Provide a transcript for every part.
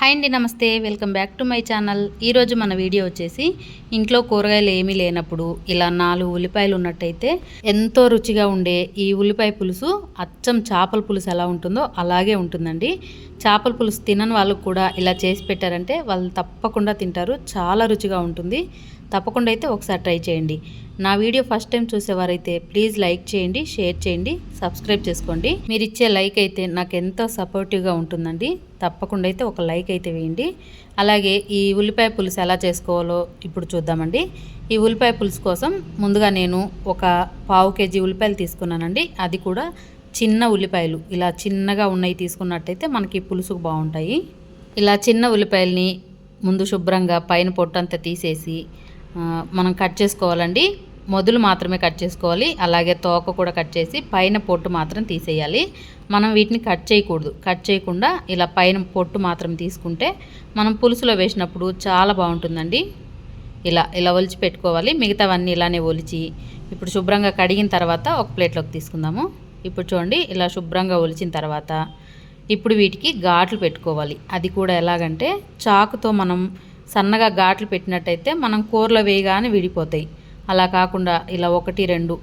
Hi అండి నమస్తే. Welcome back to my channel. ఈరోజు మన వీడియో వచ్చేసి ఇంట్లో కూరగాయలు ఏమీ లేనప్పుడు ఇలా నాలుగు ఉల్లిపాయలు ఉన్నట్టయితే ఎంతో రుచిగా ఉండే ఈ ఉల్లిపాయ పులుసు అచ్చం చేపల పులుసు ఎలా ఉంటుందో అలాగే ఉంటుందండి. చేపల పులుసు తినని వాళ్ళకు కూడా ఇలా చేసి పెట్టారంటే వాళ్ళు తప్పకుండా తింటారు. చాలా రుచిగా ఉంటుంది. తప్పకుండా అయితే ఒకసారి ట్రై చేయండి. నా వీడియో ఫస్ట్ టైం చూసేవారైతే ప్లీజ్ లైక్ చేయండి షేర్ చేయండి సబ్స్క్రైబ్ చేసుకోండి. మీరు ఇచ్చే లైక్ అయితే నాకు ఎంతో సపోర్టివ్గా ఉంటుందండి. తప్పకుండా అయితే ఒక లైక్ అయితే వేయండి. అలాగే ఈ ఉల్లిపాయ పులుసు ఎలా చేసుకోవాలో ఇప్పుడు చూద్దామండి. ఈ ఉల్లిపాయ పులుసు కోసం ముందుగా నేను ఒక పావు కేజీ ఉల్లిపాయలు తీసుకున్నానండి. అది కూడా చిన్న ఉల్లిపాయలు. ఇలా చిన్నగా ఉన్నాయి తీసుకున్నట్టయితే మనకి పులుసుకు బాగుంటాయి. ఇలా చిన్న ఉల్లిపాయల్ని ముందు శుభ్రంగా పైన పొట్టంతా తీసేసి మనం కట్ చేసుకోవాలండి. మొదలు మాత్రమే కట్ చేసుకోవాలి. అలాగే తోక కూడా కట్ చేసి పైన పొట్టు మాత్రం తీసేయాలి. మనం వీటిని కట్ చేయకూడదు. కట్ చేయకుండా ఇలా పైన పొట్టు మాత్రం తీసుకుంటే మనం పులుసులో వేసినప్పుడు చాలా బాగుంటుందండి. ఇలా ఇలా ఒలిచి పెట్టుకోవాలి. మిగతావన్నీ ఇలానే ఒలిచి ఇప్పుడు శుభ్రంగా కడిగిన తర్వాత ఒక ప్లేట్లోకి తీసుకుందాము. ఇప్పుడు చూడండి ఇలా శుభ్రంగా ఒలిచిన తర్వాత ఇప్పుడు వీటికి ఘాట్లు పెట్టుకోవాలి. అది కూడా ఎలాగంటే చాకుతో మనం సన్నగా ఘాట్లు పెట్టినట్టయితే మనం కూరలో వేయగానే విడిపోతాయి. అలా కాకుండా ఇలా ఒకటి రెండు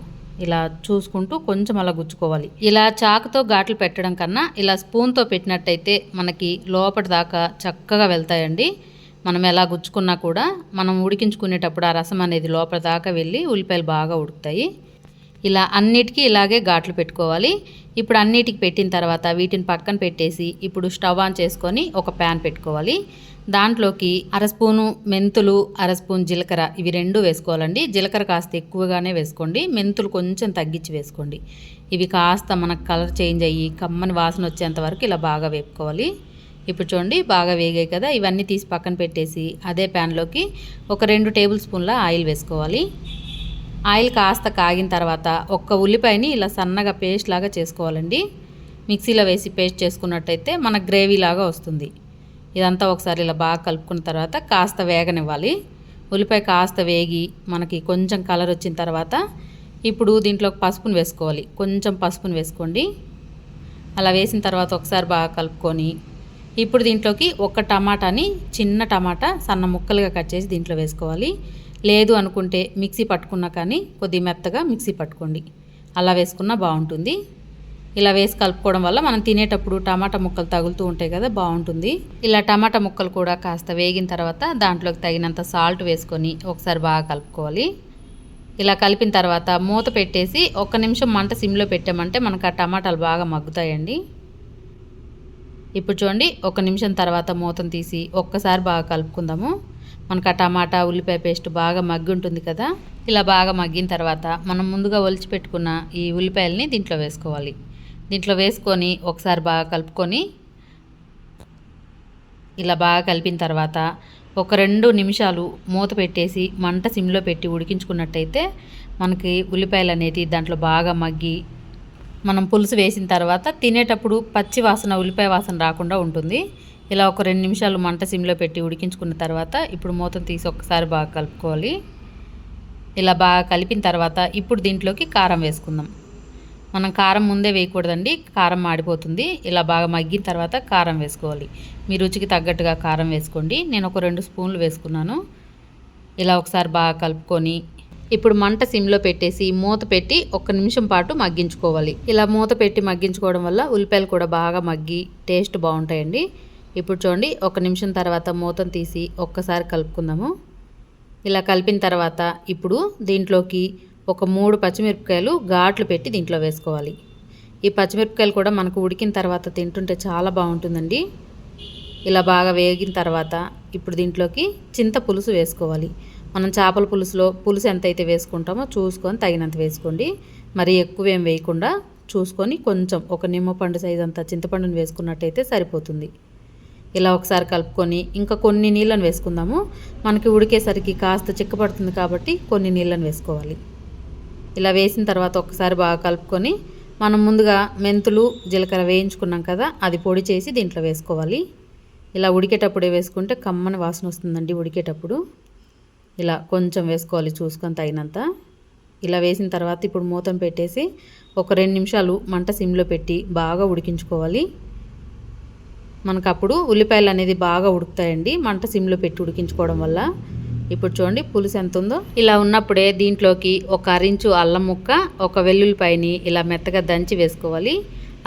ఇలా చూసుకుంటూ కొంచెం అలా గుచ్చుకోవాలి. ఇలా చాకుతో ఘాట్లు పెట్టడం కన్నా ఇలా స్పూన్తో పెట్టినట్టయితే మనకి లోపటి దాకా చక్కగా వెళ్తాయండి. మనం ఎలా గుచ్చుకున్నా కూడా మనం ఉడికించుకునేటప్పుడు ఆ రసం అనేది లోపల దాకా వెళ్ళి ఉల్లిపాయలు బాగా ఉడుకుతాయి. ఇలా అన్నిటికీ ఇలాగే ఘాట్లు పెట్టుకోవాలి. ఇప్పుడు అన్నిటికి పెట్టిన తర్వాత వీటిని పక్కన పెట్టేసి ఇప్పుడు స్టవ్ ఆన్ చేసుకొని ఒక ప్యాన్ పెట్టుకోవాలి. దాంట్లోకి అర స్పూను మెంతులు అర స్పూన్ జీలకర్ర ఇవి రెండు వేసుకోవాలండి. జీలకర్ర కాస్త ఎక్కువగానే వేసుకోండి. మెంతులు కొంచెం తగ్గించి వేసుకోండి. ఇవి కాస్త మనకు కలర్ చేంజ్ అయ్యి కమ్మని వాసన వచ్చేంత వరకు ఇలా బాగా వేపుకోవాలి. ఇప్పుడు చూడండి బాగా వేగాయి కదా. ఇవన్నీ తీసి పక్కన పెట్టేసి అదే ప్యాన్లోకి ఒక రెండు టేబుల్ స్పూన్ల ఆయిల్ వేసుకోవాలి. ఆయిల్ కాస్త కాగిన తర్వాత ఒక్క ఉల్లిపాయని ఇలా సన్నగా పేస్ట్ లాగా చేసుకోవాలండి. మిక్సీలో వేసి పేస్ట్ చేసుకున్నట్టయితే మనకు గ్రేవీ లాగా వస్తుంది. ఇదంతా ఒకసారి ఇలా బాగా కలుపుకున్న తర్వాత కాస్త వేగనివ్వాలి. ఉల్లిపాయ కాస్త వేగి మనకి కొంచెం కలర్ వచ్చిన తర్వాత ఇప్పుడు దీంట్లో పసుపును వేసుకోవాలి. కొంచెం పసుపును వేసుకోండి. అలా వేసిన తర్వాత ఒకసారి బాగా కలుపుకొని ఇప్పుడు దీంట్లోకి ఒక టమాటాని చిన్న టమాటా సన్న ముక్కలుగా కట్ చేసి దీంట్లో వేసుకోవాలి. లేదు అనుకుంటే మిక్సీ పట్టుకున్నా కానీ కొద్ది మెత్తగా మిక్సీ పట్టుకోండి. అలా వేసుకున్నా బాగుంటుంది. ఇలా వేసి కలుపుకోవడం వల్ల మనం తినేటప్పుడు టమాటా ముక్కలు తగులుతూ ఉంటాయి కదా బాగుంటుంది. ఇలా టమాటా ముక్కలు కూడా కాస్త వేగిన తర్వాత దాంట్లోకి తగినంత సాల్ట్ వేసుకొని ఒకసారి బాగా కలుపుకోవాలి. ఇలా కలిపిన తర్వాత మూత పెట్టేసి ఒక్క నిమిషం మంట సిమ్లో పెట్టామంటే మనకు ఆ టమాటాలు బాగా మగ్గుతాయండి. ఇప్పుడు చూడండి ఒక నిమిషం తర్వాత మూతను తీసి ఒక్కసారి బాగా కలుపుకుందాము. మనకు ఆ టమాటా ఉల్లిపాయ పేస్ట్ బాగా మగ్గి ఉంటుంది కదా ఇలా బాగా మగ్గిన తర్వాత మనం ముందుగా ఒలిచి పెట్టుకున్న ఈ ఉల్లిపాయలని దీంట్లో వేసుకోవాలి. దీంట్లో వేసుకొని ఒకసారి బాగా కలుపుకొని ఇలా బాగా కలిపిన తర్వాత ఒక రెండు నిమిషాలు మూత పెట్టేసి మంట సిమ్లో పెట్టి ఉడికించుకున్నట్టయితే మనకి ఉల్లిపాయలు అనేది దాంట్లో బాగా మగ్గి మనం పులుసు వేసిన తర్వాత తినేటప్పుడు పచ్చి వాసన ఉల్లిపాయ వాసన రాకుండా ఉంటుంది. ఇలా ఒక రెండు నిమిషాలు మంట సిమ్లో పెట్టి ఉడికించుకున్న తర్వాత ఇప్పుడు మూతను తీసి ఒక్కసారి బాగా కలుపుకోవాలి. ఇలా బాగా కలిపిన తర్వాత ఇప్పుడు దీంట్లోకి కారం వేసుకుందాం. మనం కారం ముందే వేయకూడదండి. కారం మాడిపోతుంది. ఇలా బాగా మగ్గిన తర్వాత కారం వేసుకోవాలి. మీ రుచికి తగ్గట్టుగా కారం వేసుకోండి. నేను ఒక రెండు స్పూన్లు వేసుకున్నాను. ఇలా ఒకసారి బాగా కలుపుకొని ఇప్పుడు మంట సిమ్లో పెట్టేసి మూత పెట్టి ఒక నిమిషం పాటు మగ్గించుకోవాలి. ఇలా మూత పెట్టి మగ్గించుకోవడం వల్ల ఉల్లిపాయలు కూడా బాగా మగ్గి టేస్ట్ బాగుంటాయండి. ఇప్పుడు చూడండి ఒక నిమిషం తర్వాత మూతను తీసి ఒక్కసారి కలుపుకుందాము. ఇలా కలిపిన తర్వాత ఇప్పుడు దీంట్లోకి ఒక మూడు పచ్చిమిరపకాయలు ఘాట్లు పెట్టి దీంట్లో వేసుకోవాలి. ఈ పచ్చిమిరపకాయలు కూడా మనకు ఉడికిన తర్వాత తింటుంటే చాలా బాగుంటుందండి. ఇలా బాగా వేగిన తర్వాత ఇప్పుడు దీంట్లోకి చింత పులుసు వేసుకోవాలి. మనం చేపల పులుసులో పులుసు ఎంత అయితే వేసుకుంటామో చూసుకొని తగినంత వేసుకోండి. మరి ఎక్కువ ఏం వేయకుండా చూసుకొని కొంచెం ఒక నిమ్మపండు సైజ్ అంత చింతపండుని వేసుకున్నట్టయితే సరిపోతుంది. ఇలా ఒకసారి కలుపుకొని ఇంకా కొన్ని నీళ్ళను వేసుకుందాము. మనకి ఉడికేసరికి కాస్త చిక్కపడుతుంది కాబట్టి కొన్ని నీళ్ళను వేసుకోవాలి. ఇలా వేసిన తర్వాత ఒకసారి బాగా కలుపుకొని మనం ముందుగా మెంతులు జీలకర్ర వేయించుకున్నాం కదా అది పొడి చేసి దీంట్లో వేసుకోవాలి. ఇలా ఉడికేటప్పుడే వేసుకుంటే కమ్మని వాసన వస్తుందండి ఉడికేటప్పుడు. ఇలా కొంచెం వేసుకోవాలి చూసుకొని తగినంత. ఇలా వేసిన తర్వాత ఇప్పుడు మూతం పెట్టేసి ఒక రెండు నిమిషాలు మంట సిమ్లో పెట్టి బాగా ఉడికించుకోవాలి. మనకు అప్పుడు ఉల్లిపాయలు అనేది బాగా ఉడుకుతాయండి మంట సిమ్లో పెట్టి ఉడికించుకోవడం వల్ల. ఇప్పుడు చూడండి పులుసు ఎంత ఉందో ఇలా ఉన్నప్పుడే దీంట్లోకి ఒక అరించు అల్లం ముక్క ఒక వెల్లుల్లిపాయని ఇలా మెత్తగా దంచి వేసుకోవాలి.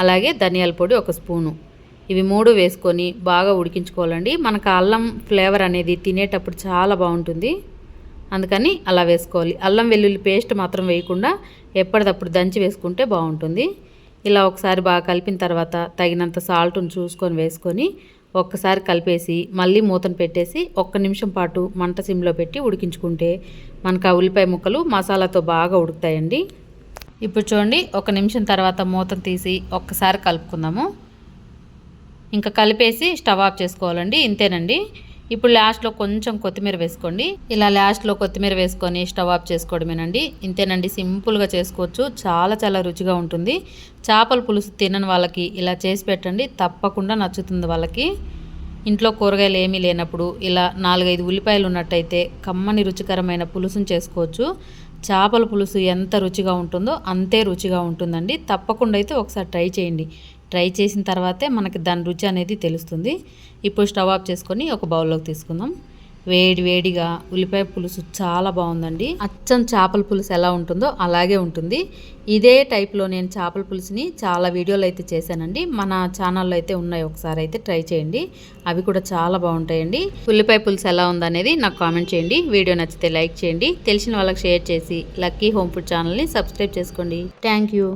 అలాగే ధనియాల పొడి ఒక స్పూను. ఇవి మూడు వేసుకొని బాగా ఉడికించుకోవాలండి. మనకు అల్లం ఫ్లేవర్ అనేది తినేటప్పుడు చాలా బాగుంటుంది. అందుకని అలా వేసుకోవాలి. అల్లం వెల్లుల్లి పేస్ట్ మాత్రం వేయకుండా ఎప్పటికప్పుడు దంచి వేసుకుంటే బాగుంటుంది. ఇలా ఒకసారి బాగా కలిపిన తర్వాత తగినంత సాల్ట్ను చూసుకొని వేసుకొని ఒక్కసారి కలిపేసి మళ్ళీ మూతను పెట్టేసి ఒక్క నిమిషం పాటు మంట సిమ్లో పెట్టి ఉడికించుకుంటే మనకు ఆ ఉల్లిపాయ ముక్కలు మసాలాతో బాగా ఉడుకుతాయండి. ఇప్పుడు చూడండి ఒక నిమిషం తర్వాత మూతను తీసి ఒక్కసారి కలుపుకుందాము. ఇంకా కలిపేసి స్టవ్ ఆఫ్ చేసుకోవాలండి ఇంతేనండి. ఇప్పుడు లాస్ట్లో కొంచెం కొత్తిమీర వేసుకోండి. ఇలా లాస్ట్లో కొత్తిమీర వేసుకొని స్టవ్ ఆఫ్ చేసుకోవడమేనండి. ఇంతేనండి సింపుల్గా చేసుకోవచ్చు. చాలా చాలా రుచిగా ఉంటుంది. చేపల పులుసు తినని వాళ్ళకి ఇలా చేసి పెట్టండి. తప్పకుండా నచ్చుతుంది వాళ్ళకి. ఇంట్లో కూరగాయలు ఏమీ లేనప్పుడు ఇలా నాలుగైదు ఉల్లిపాయలు ఉన్నట్టయితే కమ్మని రుచికరమైన పులుసును చేసుకోవచ్చు. చేపల పులుసు ఎంత రుచిగా ఉంటుందో అంతే రుచిగా ఉంటుందండి. తప్పకుండా అయితే ఒకసారి ట్రై చేయండి. ట్రై చేసిన తర్వాతే మనకి దాని రుచి అనేది తెలుస్తుంది. ఇప్పుడు స్టవ్ ఆఫ్ చేసుకొని ఒక బౌల్లోకి తీసుకుందాం. వేడి వేడిగా ఉల్లిపాయ పులుసు చాలా బాగుందండి. అచ్చం చేపల పులుసు ఎలా ఉంటుందో అలాగే ఉంటుంది. ఇదే టైప్లో నేను చేపల పులుసుని చాలా వీడియోలు అయితే చేశానండి. మన ఛానల్లో అయితే ఉన్నాయి. ఒకసారి అయితే ట్రై చేయండి. అవి కూడా చాలా బాగుంటాయండి. ఉల్లిపాయ పులుసు ఎలా ఉందనేది నాకు కామెంట్ చేయండి. వీడియో నచ్చితే లైక్ చేయండి. తెలిసిన వాళ్ళకి షేర్ చేసి లక్కీ హోమ్ ఫుడ్ ఛానల్ని సబ్స్క్రైబ్ చేసుకోండి. Thank you.